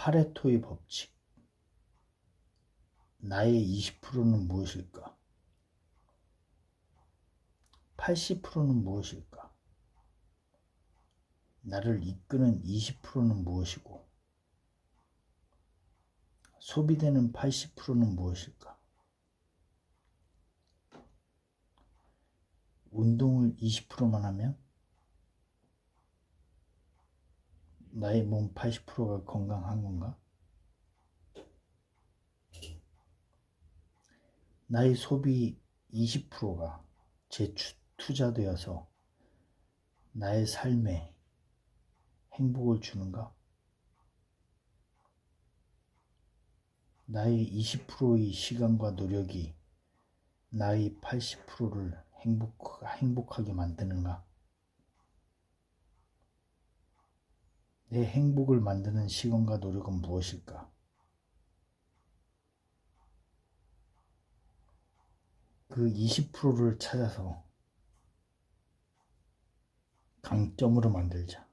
파레토의 법칙. 나의 20%는 무엇일까? 80%는 무엇일까? 나를 이끄는 20%는 무엇이고, 소비되는 80%는 무엇일까? 운동을 20%만 하면 나의 몸 80%가 건강한 건가? 나의 소비 20%가 재투자되어서 나의 삶에 행복을 주는가? 나의 20%의 시간과 노력이 나의 80%를 행복, 행복하게 만드는가? 내 행복을 만드는 시간과 노력은 무엇일까? 그 20%를 찾아서 강점으로 만들자.